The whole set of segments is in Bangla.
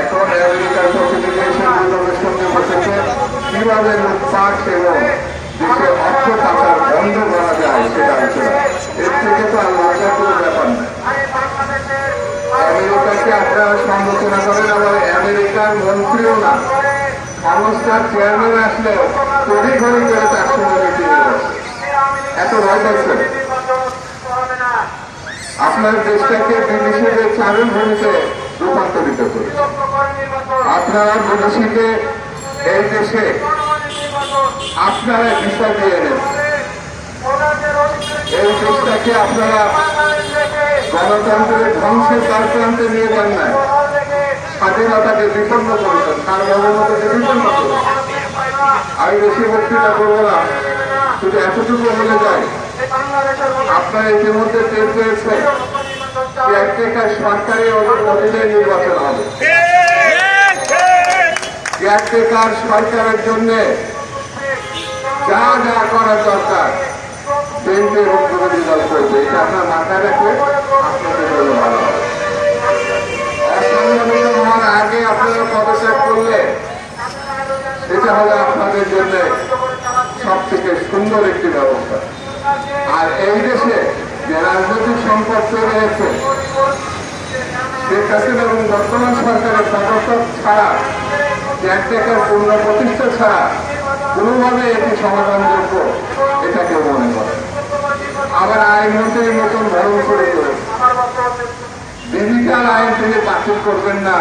এখন আমেরিকার প্রতিনিধি এসে দুজনের সঙ্গে বসেছে কীভাবে লুটপাট এবং দেশে অর্থ পাচার বন্ধ করা যায় সেটা আলোচনা এর থেকে তো আর লজ্জার কোনো ব্যাপার না। আমেরিকাকে আপনারা সমালোচনা করেন, আবার আমেরিকার মন্ত্রীও না। সংস্থার চেয়ারম্যান আসলেও তড়ি ঘড়ি করে তার সঙ্গে মিটিং এত ভয় পাচ্ছেন? আপনার দেশটাকে বিদেশিদের চারণ ভূমিতে রূপান্তরিত করে আপনারা বিদেশিকে এই দেশে আপনারা বিষয় দিয়ে নেন। এই দেশটাকে আপনারা গণতন্ত্রের ধ্বংসের দ্বারপ্রান্তে নিয়ে যান না। স্বাধীনতাকে বিপন্ন করেছেন সার্বভৌমতাকে বিপন্ন করেছেন আমি বেশি বক্তৃতা করব না, শুধু এতটুকু বলে যায় আপনারা ইতিমধ্যে টের পেয়েছেন কেয়ারটেকার সরকারি অধীনে নির্বাচন হবে। কেয়ারটেকার সরকারের জন্য যা যা করা দরকার, বিএনপি এবং দল করবে। এটা আপনার মাথায় রাখলে আপনাদের জন্য ভালো হওয়ার আগে আপনারা পদত্যাগ করলে সেটা হলো আপনাদের জন্য সব থেকে সুন্দর একটি ব্যবস্থা। আর এই দেশে যে রাজনৈতিক সম্পদ তৈরি হয়েছে, শেখ হাসিনা এবং বর্তমান সরকারের ছাড়া ক্যারটেকার পূর্ণ প্রতিষ্ঠা ছাড়া কোনোভাবে এটি সমাধানযোগ্য, এটা কেউ মনে করে আবার আইন মন্ত্রী নতুন ধরন করে। ডিজিটাল আইন তিনি বাতিল করবেন না,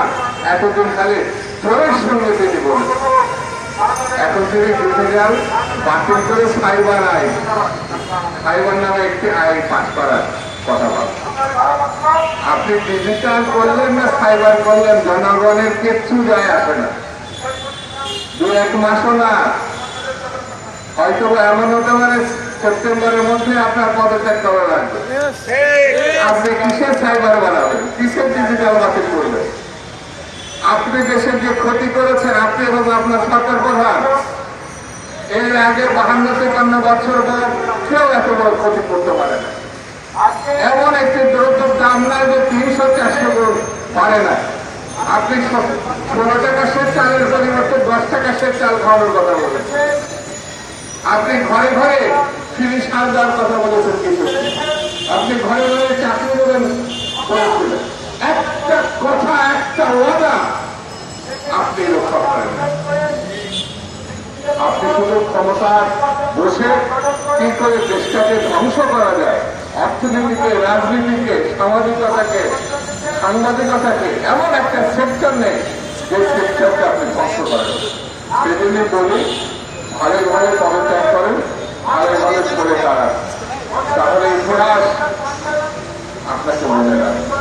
এতদিন খালি জোরের সঙ্গে তিনি বলেন। এখন তিনি ডিজিটাল বাতিল করে সাইবার আইন, সাইবার নামে একটি আইন পাস করার কথা বলেন আপনি ডিজিটাল করলেন না, সাইবার করলেন, জনগণের কিচ্ছু যায় আসে না। দু এক মাসও না। হয়তো এমন হতে পারে সেপ্টেম্বরের মধ্যে আপনার পদত্যাগ করা লাগবে। আপনি কিসের সাইবার বানাবেন কিসের ডিজিটাল বাতিল করবেন আপনি দেশের যে ক্ষতি করেছেন, আপনি এবং আপনার সরকার প্রধান, এর আগে বাহান্ন তেপান্ন বছর পর কেউ এত বড় ক্ষতি করতে পারে না। এমন একটি দ্রব্যের দাম নাই যে তিনশো চারশো পারে না। আপনি ষোলো টাকা সের চালের পরিবর্তে দশ টাকা সের চাল খাওয়ানোর কথা বলেন আপনি ঘরে ঘরে ফিরি সার দেওয়ার কথা বলেছেন কিছু। আপনি ঘরে ঘরে চাকরি দেবেন একটা কথা, একটা ওয়াদা আপনি রক্ষা করেন। আপনি শুধু ক্ষমতা বসে কি করে দেশটাকে ধ্বংস করা যায়? অর্থনীতিকে, রাজনীতিকে, সামাজিকতাকে সাংবাদিকতাকে এমন একটা সেক্টর নেই যে সেক্টরকে আপনি ধ্বংস করেন। সেদিনে বলি ঘরে ঘরে পদত্যাগ করেন।